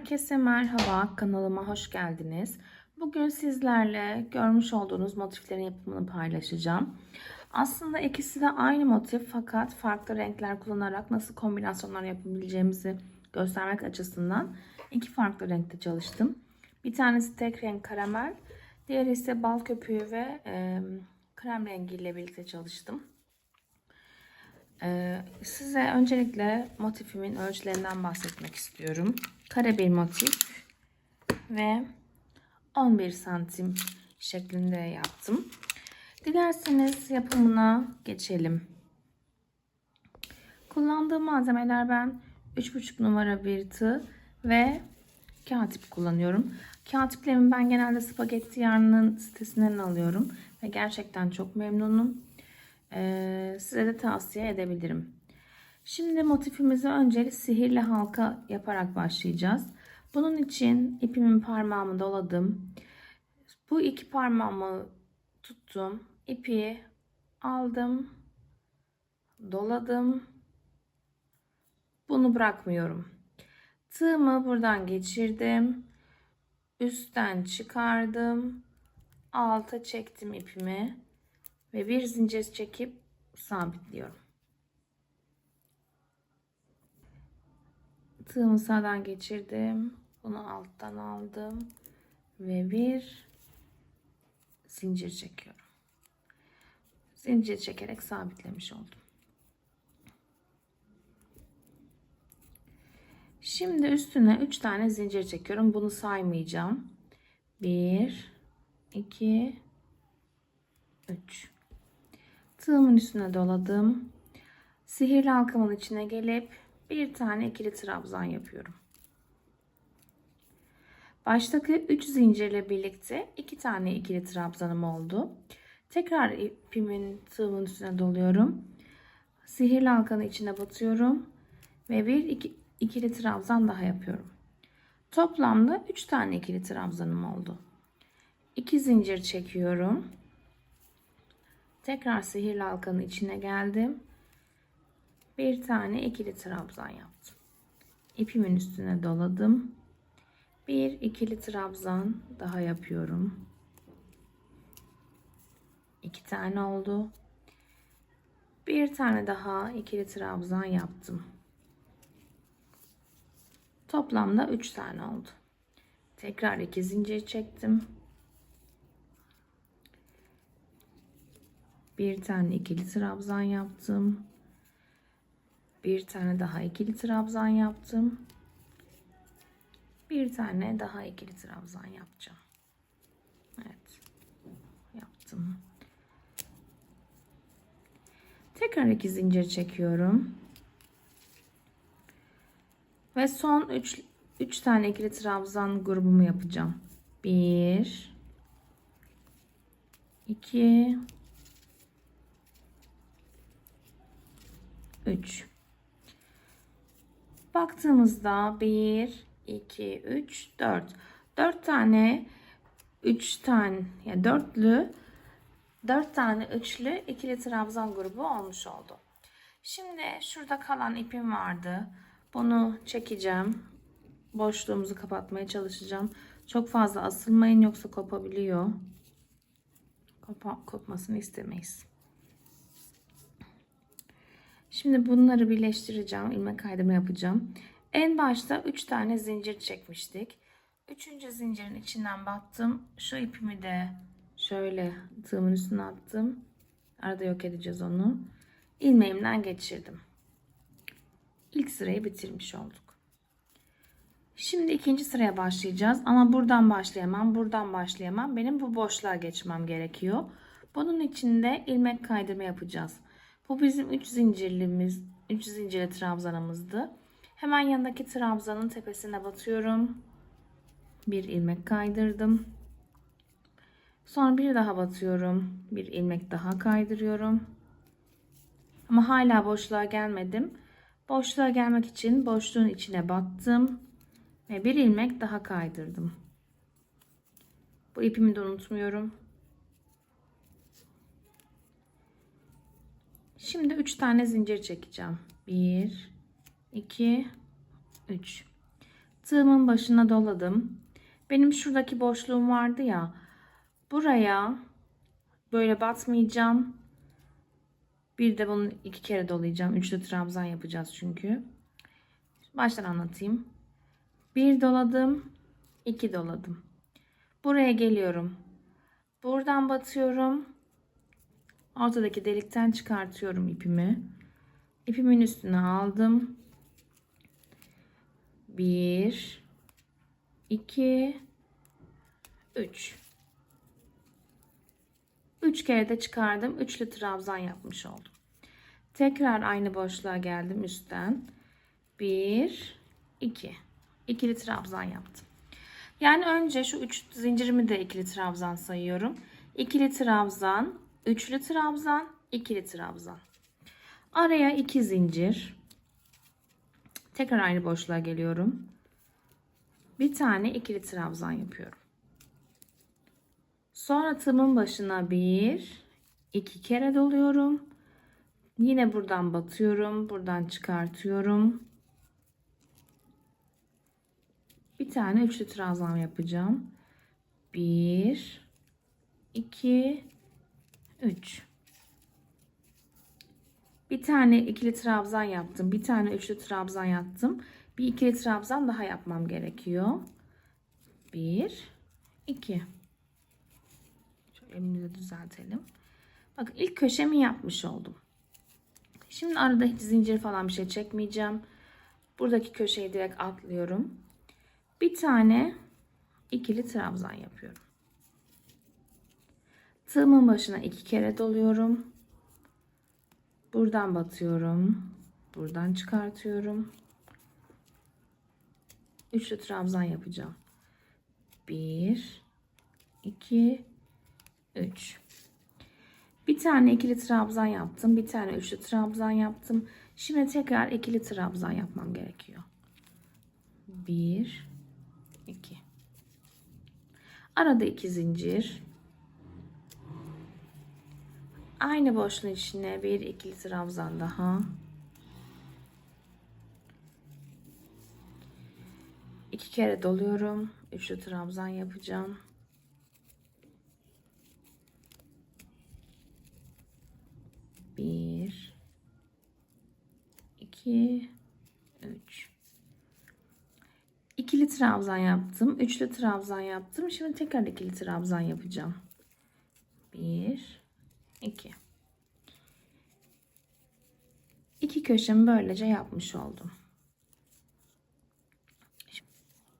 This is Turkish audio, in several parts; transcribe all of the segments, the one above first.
Herkese merhaba, kanalıma hoş geldiniz. Bugün sizlerle görmüş olduğunuz motiflerin yapımını paylaşacağım. Aslında ikisi de aynı motif fakat farklı renkler kullanarak nasıl kombinasyonlar yapabileceğimizi göstermek açısından iki farklı renkte çalıştım. Bir tanesi tek renk karamel, diğeri ise bal köpüğü ve e, krem rengiyle birlikte çalıştım. Size öncelikle motifimin ölçülerinden bahsetmek istiyorum. Kare bir motif ve 11 santim şeklinde yaptım. Dilerseniz yapımına geçelim. Kullandığım malzemeler ben 3,5 numara bir tığ ve kağıt kullanıyorum. Kağıt iplerimi ben genelde spagetti yarnının sitesinden alıyorum ve gerçekten çok memnunum. Ee, size de tavsiye edebilirim. Şimdi motifimizi önce sihirli halka yaparak başlayacağız. Bunun için ipimin parmağımı doladım. Bu iki parmağımı tuttum. İpi aldım. Doladım. Bunu bırakmıyorum. Tığımı buradan geçirdim. Üstten çıkardım. Alta çektim ipimi ve bir zincir çekip sabitliyorum. Tığımı sağdan geçirdim. Bunu alttan aldım ve bir zincir çekiyorum. Zincir çekerek sabitlemiş oldum. Şimdi üstüne 3 tane zincir çekiyorum. Bunu saymayacağım. 1 2 3 Tığımın üstüne doladım. Sihirli halkamın içine gelip bir tane ikili trabzan yapıyorum. Baştaki 3 zincirle birlikte 2 tane ikili trabzanım oldu. Tekrar ipimin tığımın üstüne doluyorum. Sihirli halkanın içine batıyorum ve bir iki, ikili trabzan daha yapıyorum. Toplamda 3 tane ikili trabzanım oldu. 2 zincir çekiyorum. Tekrar sihirli halkanın içine geldim. Bir tane ikili trabzan yaptım. İpimin üstüne doladım. Bir ikili trabzan daha yapıyorum. İki tane oldu. Bir tane daha ikili trabzan yaptım. Toplamda üç tane oldu. Tekrar iki zincir çektim. Bir tane ikili trabzan yaptım. Bir tane daha ikili trabzan yaptım. Bir tane daha ikili trabzan yapacağım. Evet. Yaptım. Tekrar iki zincir çekiyorum. Ve son 3 3 tane ikili trabzan grubumu yapacağım. 1 2 3 Baktığımızda 1 2 3 4 4 tane 3 tane yani dörtlü 4 tane üçlü ikili trabzan grubu olmuş oldu. Şimdi şurada kalan ipim vardı. Bunu çekeceğim. Boşluğumuzu kapatmaya çalışacağım. Çok fazla asılmayın yoksa kopabiliyor. Kopa, kopmasını istemeyiz. Şimdi bunları birleştireceğim. ilmek kaydırma yapacağım. En başta 3 tane zincir çekmiştik. 3. zincirin içinden battım. Şu ipimi de şöyle tığımın üstüne attım. Arada yok edeceğiz onu. İlmeğimden geçirdim. İlk sırayı bitirmiş olduk. Şimdi ikinci sıraya başlayacağız. Ama buradan başlayamam, buradan başlayamam. Benim bu boşluğa geçmem gerekiyor. Bunun için de ilmek kaydırma yapacağız. Bu bizim 3 zincirlimiz, 3 zincirli trabzanımızdı. Hemen yanındaki trabzanın tepesine batıyorum. Bir ilmek kaydırdım. Sonra bir daha batıyorum. Bir ilmek daha kaydırıyorum. Ama hala boşluğa gelmedim. Boşluğa gelmek için boşluğun içine battım ve bir ilmek daha kaydırdım. Bu ipimi de unutmuyorum. Şimdi 3 tane zincir çekeceğim. 1 2 3 Tığımın başına doladım. Benim şuradaki boşluğum vardı ya. Buraya böyle batmayacağım. Bir de bunu iki kere dolayacağım. Üçlü trabzan yapacağız çünkü. Baştan anlatayım. Bir doladım. iki doladım. Buraya geliyorum. Buradan batıyorum. Ortadaki delikten çıkartıyorum ipimi. İpimin üstüne aldım. Bir, iki, üç. Üç kere de çıkardım. Üçlü trabzan yapmış oldum. Tekrar aynı boşluğa geldim üstten. Bir, iki. İkili trabzan yaptım. Yani önce şu üç zincirimi de ikili trabzan sayıyorum. İkili trabzan, üçlü trabzan, ikili trabzan. Araya iki zincir. Tekrar aynı boşluğa geliyorum. Bir tane ikili trabzan yapıyorum. Sonra tığımın başına bir, iki kere doluyorum. Yine buradan batıyorum, buradan çıkartıyorum. Bir tane üçlü trabzan yapacağım. Bir, iki, üç. Bir tane ikili trabzan yaptım. Bir tane üçlü trabzan yaptım. Bir ikili trabzan daha yapmam gerekiyor. Bir, iki. Şöyle elimizi düzeltelim. Bakın ilk köşemi yapmış oldum. Şimdi arada hiç zincir falan bir şey çekmeyeceğim. Buradaki köşeyi direkt atlıyorum. Bir tane ikili trabzan yapıyorum. Tığımın başına iki kere doluyorum. Buradan batıyorum. Buradan çıkartıyorum. Üçlü trabzan yapacağım. Bir, iki, üç. Bir tane ikili trabzan yaptım. Bir tane üçlü trabzan yaptım. Şimdi tekrar ikili trabzan yapmam gerekiyor. Bir, iki. Arada iki zincir. Aynı boşluğun içine bir ikili trabzan daha. İki kere doluyorum. Üçlü trabzan yapacağım. Bir, iki, üç. İkili trabzan yaptım. Üçlü trabzan yaptım. Şimdi tekrar ikili trabzan yapacağım. Bir, iki. İki köşemi böylece yapmış oldum.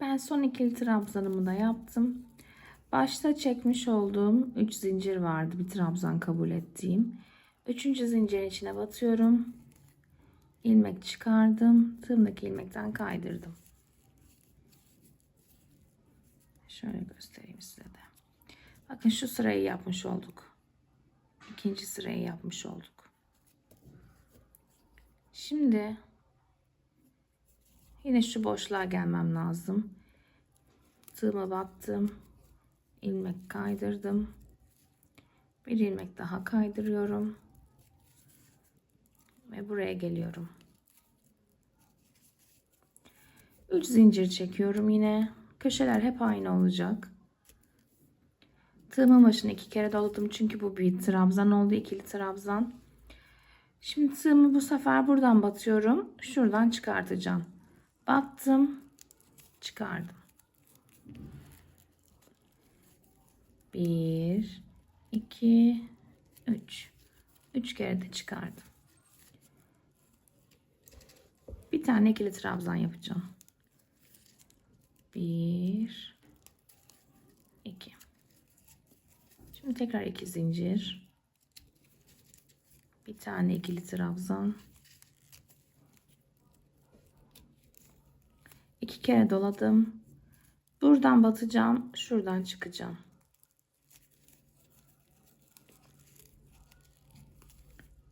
Ben son ikili trabzanımı da yaptım. Başta çekmiş olduğum 3 zincir vardı. Bir trabzan kabul ettiğim. Üçüncü zincirin içine batıyorum. ilmek çıkardım. Tığımdaki ilmekten kaydırdım. Şöyle göstereyim size de. Bakın şu sırayı yapmış olduk. İkinci sırayı yapmış olduk. Şimdi yine şu boşluğa gelmem lazım. Tığıma battım. ilmek kaydırdım. Bir ilmek daha kaydırıyorum. Ve buraya geliyorum. 3 zincir çekiyorum yine. Köşeler hep aynı olacak. Tığımın başına iki kere doladım çünkü bu bir trabzan oldu. ikili trabzan. Şimdi tığımı bu sefer buradan batıyorum. Şuradan çıkartacağım. Battım. Çıkardım. Bir, iki, üç. Üç kere de çıkardım. Bir tane ikili trabzan yapacağım. Bir, iki. Şimdi tekrar iki zincir. Bir tane ikili trabzan. İki kere doladım. Buradan batacağım. Şuradan çıkacağım.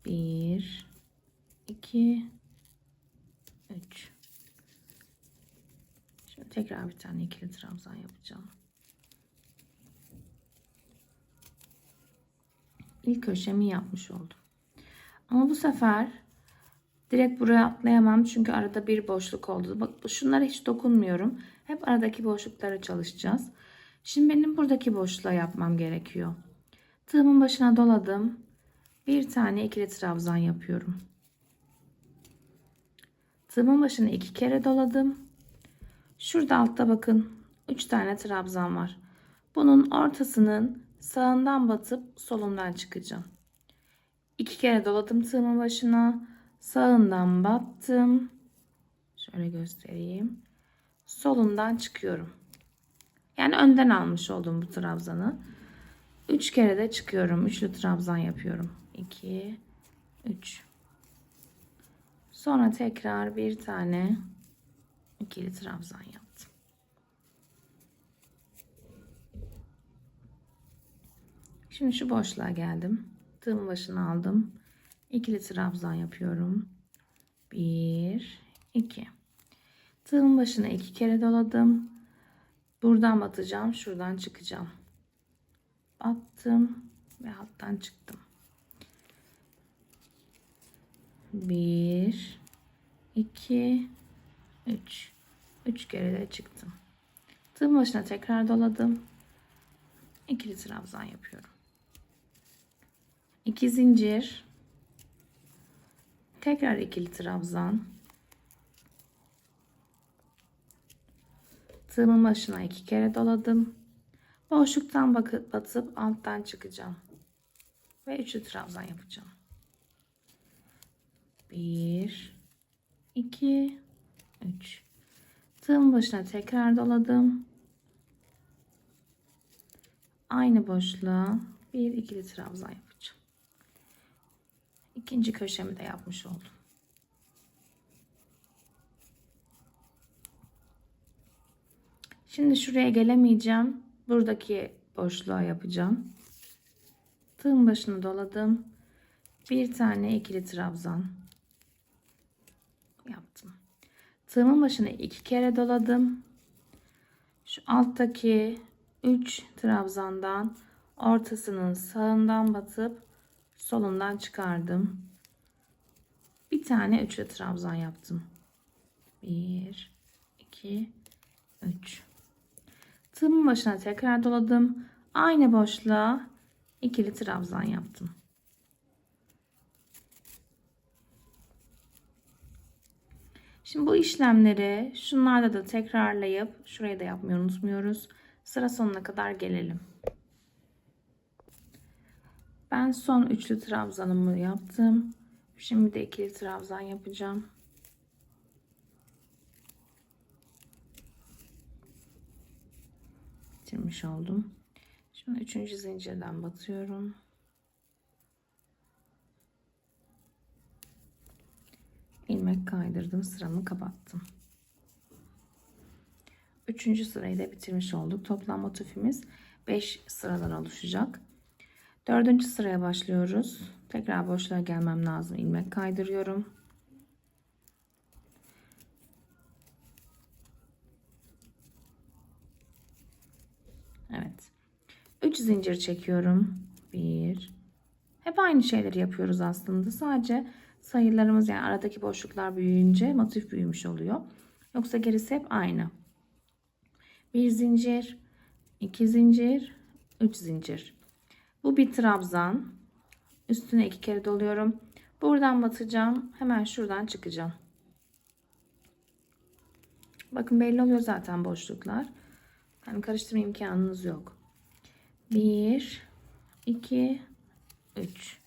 Bir, iki, üç. Şimdi tekrar bir tane ikili trabzan yapacağım. İlk köşemi yapmış oldum. Ama bu sefer Direkt buraya atlayamam çünkü arada bir boşluk oldu. Bak şunlara hiç dokunmuyorum. Hep aradaki boşluklara çalışacağız. Şimdi benim buradaki boşluğa yapmam gerekiyor. Tığımın başına doladım. Bir tane ikili trabzan yapıyorum. Tığımın başına iki kere doladım. Şurada altta bakın 3 tane trabzan var. Bunun ortasının sağından batıp solundan çıkacağım. İki kere doladım tığımın başına. Sağından battım. Şöyle göstereyim. Solundan çıkıyorum. Yani önden almış oldum bu trabzanı. Üç kere de çıkıyorum. Üçlü trabzan yapıyorum. 2 3 Sonra tekrar bir tane ikili trabzan yaptım. Şimdi şu boşluğa geldim. Tığımın başına aldım. İkili trabzan yapıyorum. 1 2 Tığımın başına iki kere doladım. Buradan batacağım, şuradan çıkacağım. Battım ve alttan çıktım. 1 2 3 3 kere de çıktım. Tığım başına tekrar doladım. İkili trabzan yapıyorum. 2 zincir tekrar ikili trabzan tığımın başına iki kere doladım. Boşluktan bakıp batıp alttan çıkacağım. Ve üçlü trabzan yapacağım. 1 2 3 Tığın başına tekrar doladım. Aynı boşluğa bir ikili trabzan yapacağım. İkinci köşemi de yapmış oldum. Şimdi şuraya gelemeyeceğim. Buradaki boşluğa yapacağım. Tığın başını doladım. Bir tane ikili trabzan yaptım. Tığımın başına iki kere doladım. Şu alttaki 3 trabzandan ortasının sağından batıp solundan çıkardım. Bir tane üçlü trabzan yaptım. 1 2 3 Tığımın başına tekrar doladım. Aynı boşluğa ikili trabzan yaptım. Şimdi bu işlemleri şunlarda da tekrarlayıp şurayı da yapmayı unutmuyoruz. Sıra sonuna kadar gelelim. Ben son üçlü trabzanımı yaptım. Şimdi de ikili trabzan yapacağım. Bitirmiş oldum. Şimdi üçüncü zincirden batıyorum. ilmek kaydırdım sıramı kapattım. Üçüncü sırayı da bitirmiş olduk. Toplam motifimiz 5 sıradan oluşacak. Dördüncü sıraya başlıyoruz. Tekrar boşluğa gelmem lazım. ilmek kaydırıyorum. Evet. 3 zincir çekiyorum. 1 Hep aynı şeyleri yapıyoruz aslında. Sadece sayılarımız yani aradaki boşluklar büyüyünce motif büyümüş oluyor. Yoksa gerisi hep aynı. Bir zincir, iki zincir, üç zincir. Bu bir trabzan. Üstüne iki kere doluyorum. Buradan batacağım. Hemen şuradan çıkacağım. Bakın belli oluyor zaten boşluklar. Yani karıştırma imkanınız yok. 1 2 3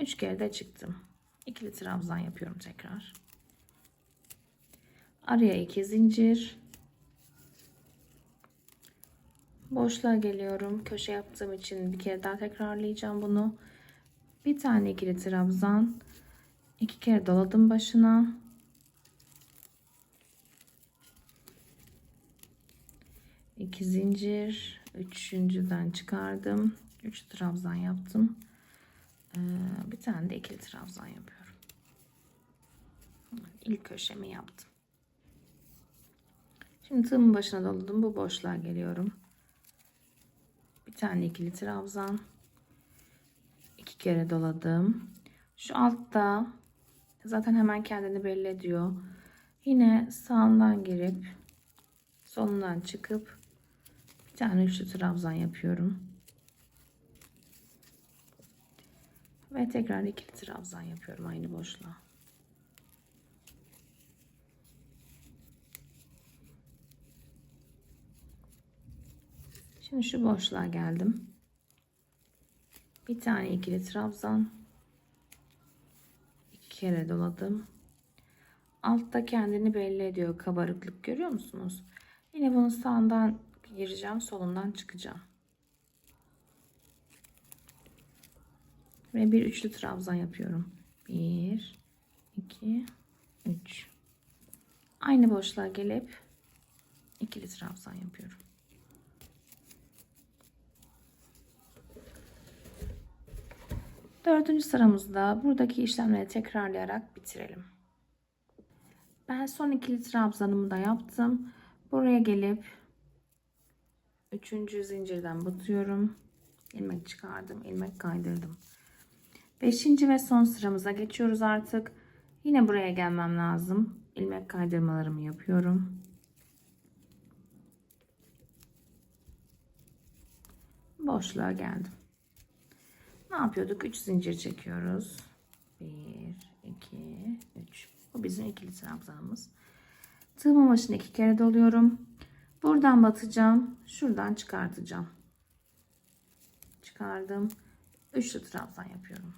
3 kere de çıktım. İkili trabzan yapıyorum tekrar. Araya iki zincir. Boşluğa geliyorum. Köşe yaptığım için bir kere daha tekrarlayacağım bunu. Bir tane ikili trabzan. iki kere doladım başına. iki zincir. Üçüncüden çıkardım. Üç trabzan yaptım. Ee, bir tane de ikili trabzan yapıyorum. İlk köşemi yaptım. Şimdi tığımın başına doladım. Bu boşluğa geliyorum. Bir tane ikili trabzan. iki kere doladım. Şu altta Zaten hemen kendini belli ediyor. Yine sağından girip solundan çıkıp bir tane üçlü trabzan yapıyorum. Ve tekrar ikili trabzan yapıyorum aynı boşluğa. Şimdi şu boşluğa geldim. Bir tane ikili trabzan. iki kere doladım. Altta kendini belli ediyor kabarıklık görüyor musunuz? Yine bunu sağından gireceğim, solundan çıkacağım. Ve bir üçlü trabzan yapıyorum. Bir, iki, üç. Aynı boşluğa gelip ikili trabzan yapıyorum. Dördüncü sıramızda buradaki işlemleri tekrarlayarak bitirelim. Ben son ikili trabzanımı da yaptım. Buraya gelip üçüncü zincirden batıyorum. ilmek çıkardım, ilmek kaydırdım. Beşinci ve son sıramıza geçiyoruz artık. Yine buraya gelmem lazım. ilmek kaydırmalarımı yapıyorum. Boşluğa geldim. Ne yapıyorduk? 3 zincir çekiyoruz. 1, 2, 3. Bu bizim ikili trabzanımız. Tığımın başına iki kere doluyorum. Buradan batacağım. Şuradan çıkartacağım. Çıkardım. Üçlü trabzan yapıyorum.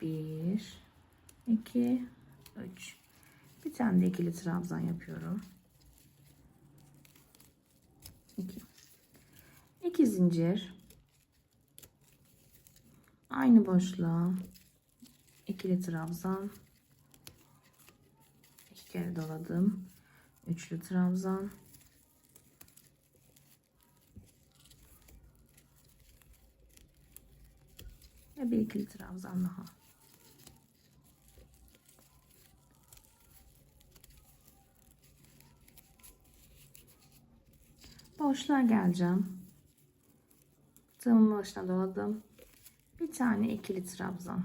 1, 2, 3. Bir tane de ikili trabzan yapıyorum. 2. 2 zincir. Aynı boşluğa ikili trabzan iki kere doladım. Üçlü trabzan ve bir ikili trabzan daha. Boşluğa geleceğim. Tığımın başına doladım. Bir tane ikili trabzan.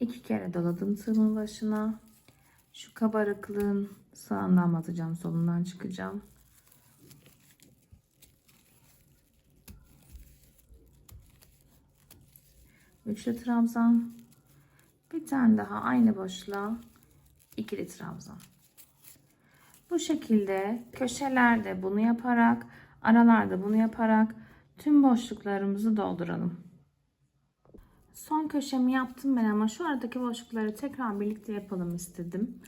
İki kere doladım tığımın başına. Şu kabarıklığın sağından batacağım, solundan çıkacağım. Üçlü trabzan. Bir tane daha aynı boşluğa ikili trabzan. Bu şekilde köşelerde bunu yaparak, aralarda bunu yaparak tüm boşluklarımızı dolduralım. Son köşemi yaptım ben ama şu aradaki boşlukları tekrar birlikte yapalım istedim.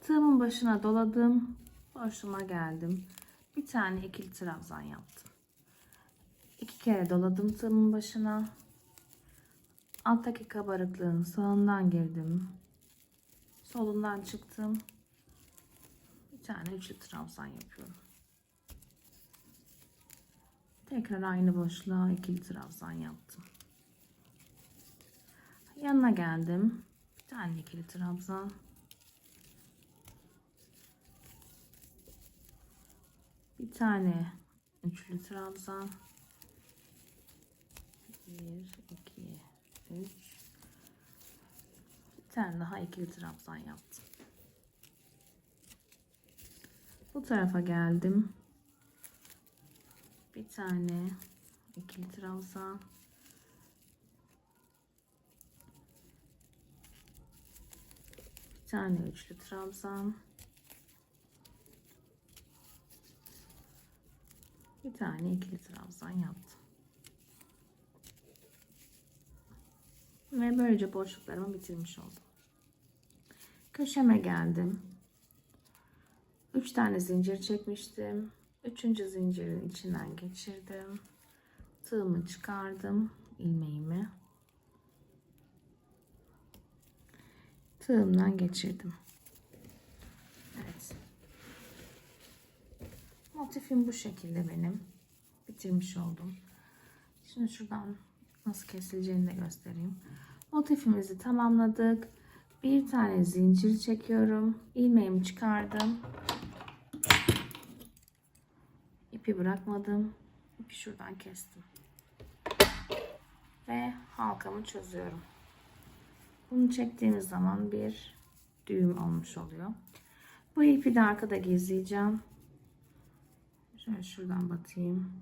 Tığımın başına doladım. Boşluğuma geldim. Bir tane ikili trabzan yaptım. İki kere doladım tığımın başına. Alttaki kabarıklığın sağından girdim. Solundan çıktım. Bir tane üçlü trabzan yapıyorum. Tekrar aynı boşluğa ikili trabzan yaptım. Yanına geldim. Bir tane ikili trabzan. Bir tane üçlü trabzan. Bir, iki, üç. Bir tane daha ikili trabzan yaptım. Bu tarafa geldim. Bir tane ikili trabzan. Bir tane üçlü trabzan. Bir tane ikili trabzan yaptım. Ve böylece boşluklarımı bitirmiş oldum. Köşeme geldim. 3 tane zincir çekmiştim. Üçüncü zincirin içinden geçirdim. Tığımı çıkardım. ilmeğimi. Tığımdan geçirdim. Evet. Motifim bu şekilde benim. Bitirmiş oldum. Şimdi şuradan nasıl kesileceğini de göstereyim. Motifimizi tamamladık. Bir tane zincir çekiyorum. ilmeğimi çıkardım. İpi bırakmadım. İpi şuradan kestim. Ve halkamı çözüyorum. Bunu çektiğimiz zaman bir düğüm olmuş oluyor. Bu ipi de arkada gizleyeceğim. Şöyle şuradan batayım.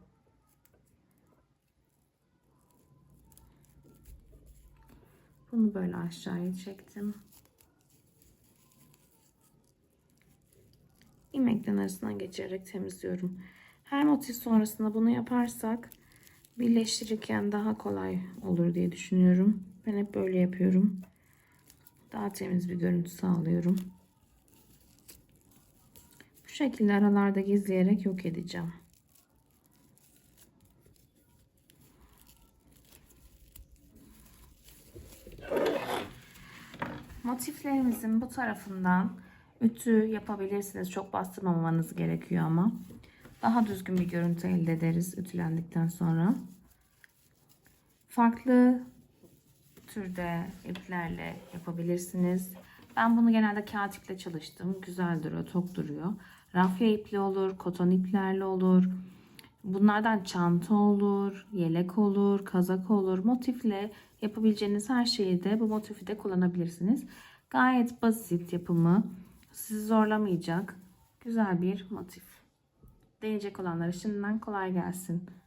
Bunu böyle aşağıya çektim. ilmekten arasından geçirerek temizliyorum. Her motif sonrasında bunu yaparsak birleştirirken daha kolay olur diye düşünüyorum. Ben hep böyle yapıyorum. Daha temiz bir görüntü sağlıyorum. Bu şekilde aralarda gizleyerek yok edeceğim. Motiflerimizin bu tarafından ütü yapabilirsiniz. Çok bastırmamanız gerekiyor ama. Daha düzgün bir görüntü elde ederiz ütülendikten sonra. Farklı türde iplerle yapabilirsiniz. Ben bunu genelde kağıt iple çalıştım. Güzel duruyor, tok duruyor. Rafya ipli olur, koton iplerle olur. Bunlardan çanta olur, yelek olur, kazak olur. Motifle yapabileceğiniz her şeyi de bu motifi de kullanabilirsiniz. Gayet basit yapımı. Sizi zorlamayacak güzel bir motif. Deneyecek olanlara şimdiden kolay gelsin.